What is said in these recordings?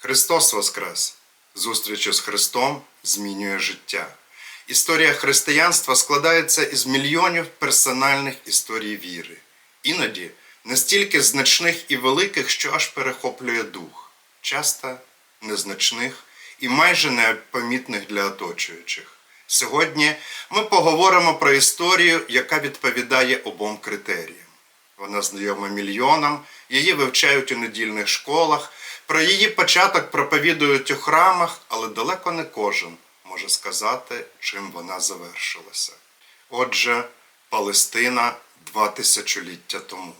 Христос Воскрес! Зустріч з Христом змінює життя. Історія християнства складається із мільйонів персональних історій віри, іноді настільки значних і великих, що аж перехоплює дух, часто незначних і майже непомітних для оточуючих. Сьогодні ми поговоримо про історію, яка відповідає обом критеріям. Вона знайома мільйонам, її вивчають у недільних школах, про її початок проповідують у храмах, але далеко не кожен може сказати, чим вона завершилася. Отже, Палестина два тисячоліття тому.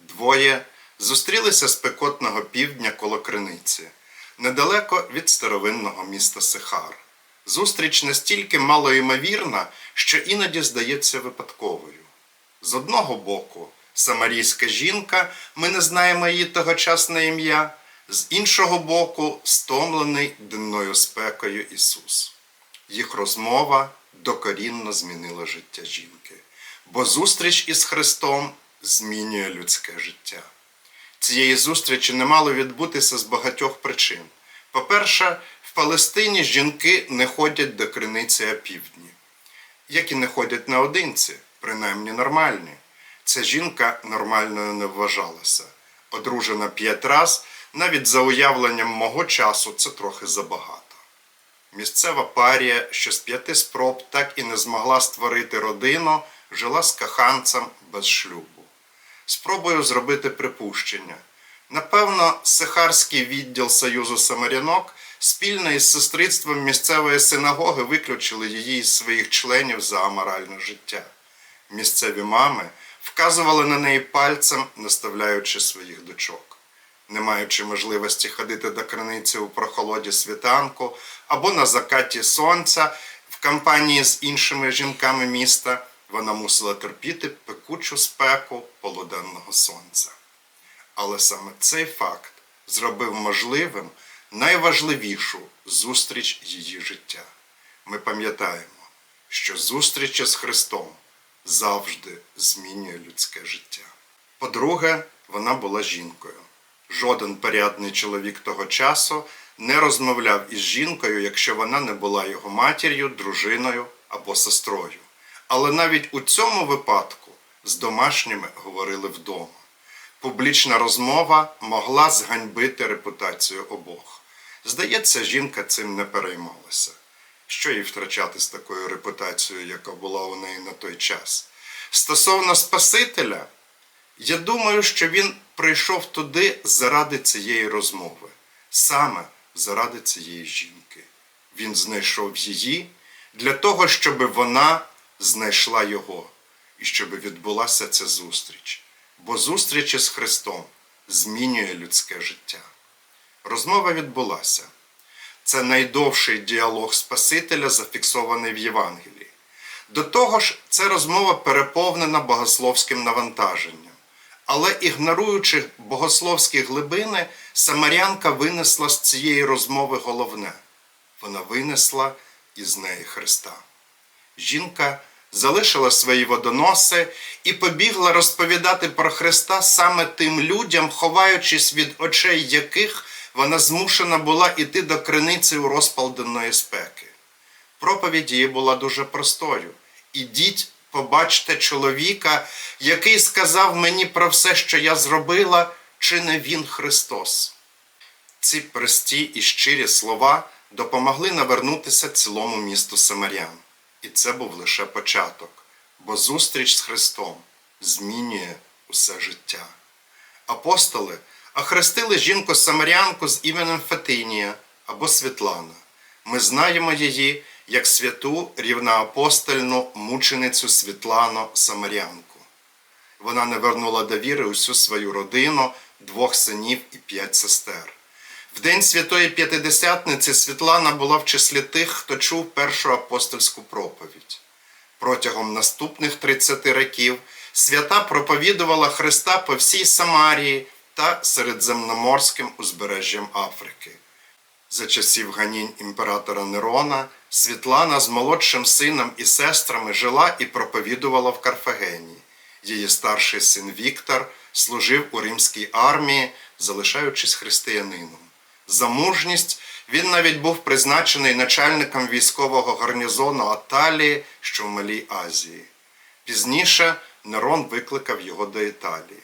Двоє зустрілися з пекотного півдня коло криниці, недалеко від старовинного міста Сихар. Зустріч настільки малоймовірна, що іноді здається випадковою. З одного боку, самарійська жінка, ми не знаємо її тогочасне ім'я, з іншого боку, стомлений денною спекою Ісус. Їх розмова докорінно змінила життя жінки, бо зустріч із Христом змінює людське життя. Цієї зустрічі не мало відбутися з багатьох причин. По-перше, в Палестині жінки не ходять до криниці опівдні, і не ходять наодинці, принаймні нормальні. Ця жінка нормальною не вважалася. Одружена п'ять раз, навіть за уявленням мого часу, це трохи забагато. Місцева парія, що з п'яти спроб так і не змогла створити родину, жила з коханцем без шлюбу. Спробую зробити припущення. Напевно, Сихарський відділ Союзу Самарянок спільно із сестрицтвом місцевої синагоги виключили її із своїх членів за аморальне життя. Місцеві мами вказували на неї пальцем, наставляючи своїх дочок. Не маючи можливості ходити до криниці у прохолоді світанку або на закаті сонця в компанії з іншими жінками міста, вона мусила терпіти пекучу спеку полуденного сонця. Але саме цей факт зробив можливим найважливішу зустріч її життя. Ми пам'ятаємо, що зустріч з Христом завжди змінює людське життя. По-друге, вона була жінкою. Жоден порядний чоловік того часу не розмовляв із жінкою, якщо вона не була його матір'ю, дружиною або сестрою. Але навіть у цьому випадку з домашніми говорили вдома. Публічна розмова могла зганьбити репутацію обох. Здається, жінка цим не переймалася. Що їй втрачати з такою репутацією, яка була у неї на той час? Стосовно Спасителя, я думаю, що він прийшов туди заради цієї розмови, саме заради цієї жінки. Він знайшов її для того, щоб вона знайшла його і щоб відбулася ця зустріч. Бо зустріч із Христом змінює людське життя. Розмова відбулася. Це найдовший діалог Спасителя, зафіксований в Євангелії. До того ж, ця розмова переповнена богословським навантаженням. Але ігноруючи богословські глибини, Самарянка винесла з цієї розмови головне вона винесла із неї Христа. Жінка залишила свої водоноси і побігла розповідати про Христа саме тим людям, ховаючись від очей яких вона змушена була іти до криниці у розпал денної спеки. Проповідь її була дуже простою. Ідіть, побачте чоловіка, який сказав мені про все, що я зробила, чи не він Христос. Ці прості і щирі слова допомогли навернутися цілому місту Самарян. І це був лише початок, бо зустріч з Христом змінює усе життя. Апостоли охрестили жінку Самарянку з іменем Фетинія або Світлана. Ми знаємо її як святу рівноапостольну мученицю Світлану Самарянку. Вона не вернула до віри усю свою родину, двох синів і п'ять сестер. В день Святої П'ятидесятниці Світлана була в числі тих, хто чув першу апостольську проповідь. Протягом наступних 30 років свята проповідувала Христа по всій Самарії та середземноморським узбережжям Африки. За часів ганінь імператора Нерона Світлана з молодшим сином і сестрами жила і проповідувала в Карфагені. Її старший син Віктор служив у римській армії, залишаючись християнином. За мужність він навіть був призначений начальником військового гарнізону Аталії, що в Малій Азії. Пізніше Нерон викликав його до Італії.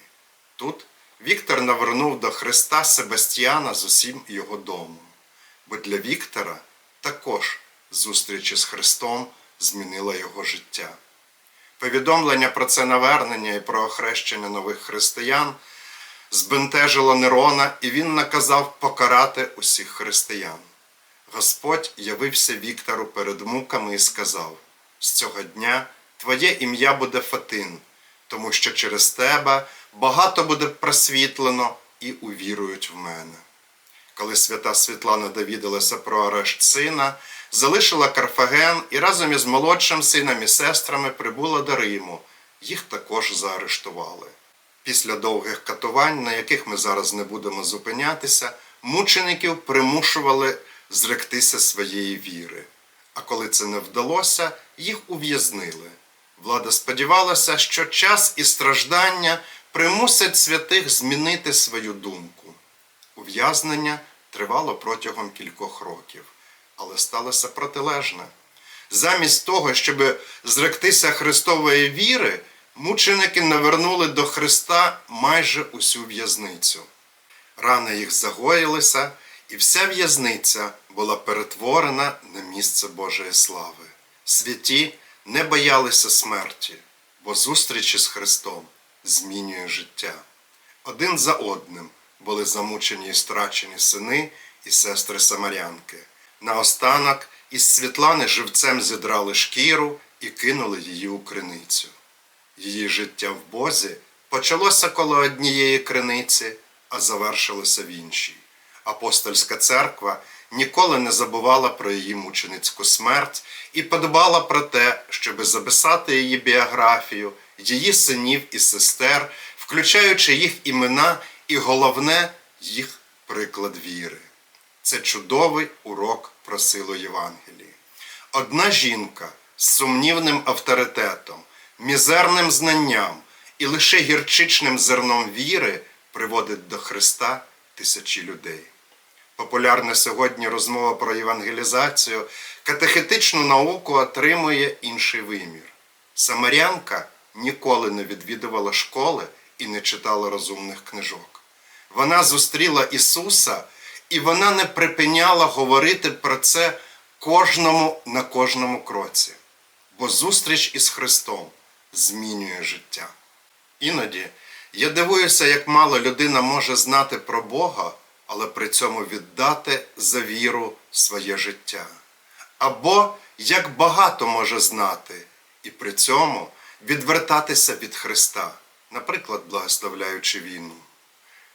Тут Віктор навернув до Христа Себастьяна з усім його домом. Бо для Віктора також зустріч із Христом змінила його життя. Повідомлення про це навернення і про охрещення нових християн збентежило Нерона, і він наказав покарати усіх християн. Господь явився Віктору перед муками і сказав: з цього дня твоє ім'я буде Фатин, тому що через тебе багато буде просвітлено і увірують в мене. Коли свята Світлана довідалася про арешт сина, залишила Карфаген і разом із молодшим сином і сестрами прибула до Риму. Їх також заарештували. Після довгих катувань, на яких ми зараз не будемо зупинятися, мучеників примушували зректися своєї віри. А коли це не вдалося, їх ув'язнили. Влада сподівалася, що час і страждання примусять святих змінити свою думку. Ув'язнення тривало протягом кількох років, але сталося протилежне. Замість того, щоб зректися Христової віри, мученики навернули до Христа майже усю в'язницю. Рани їх загоїлися, і вся в'язниця була перетворена на місце Божої слави. Святі не боялися смерті, бо зустрічі з Христом змінює життя. Один за одним були замучені і страчені сини і сестри Самарянки. Наостанок із Світлани живцем зідрали шкіру і кинули її у криницю. Її життя в Бозі почалося коло однієї криниці, а завершилося в іншій. Апостольська церква ніколи не забувала про її мученицьку смерть і подбала про те, щоб записати її біографію, її синів і сестер, включаючи їх імена і головне їх приклад віри. Це чудовий урок про силу Євангелії. Одна жінка з сумнівним авторитетом, мізерним знанням і лише гірчичним зерном віри приводить до Христа тисячі людей. Популярна сьогодні розмова про євангелізацію, катехетичну науку отримує інший вимір. Самарянка ніколи не відвідувала школи і не читала розумних книжок. Вона зустріла Ісуса, і вона не припиняла говорити про це кожному на кожному кроці, бо зустріч із Христом змінює життя. Іноді я дивуюся, як мало людина може знати про Бога, але при цьому віддати за віру своє життя. Або як багато може знати і при цьому відвертатися від Христа, наприклад, благословляючи війну.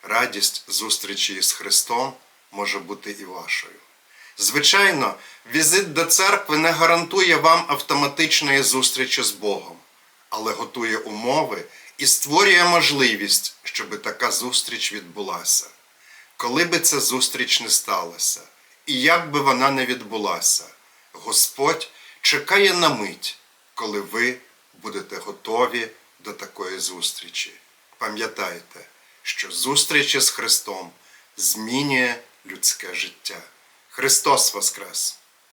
Радість зустрічі із Христом може бути і вашою. Звичайно, візит до церкви не гарантує вам автоматичної зустрічі з Богом, але готує умови і створює можливість, щоб така зустріч відбулася. Коли би ця зустріч не сталася, і як би вона не відбулася, Господь чекає на мить, коли ви будете готові до такої зустрічі. Пам'ятайте, що зустріч із Христом змінює людське життя. Христос Воскрес!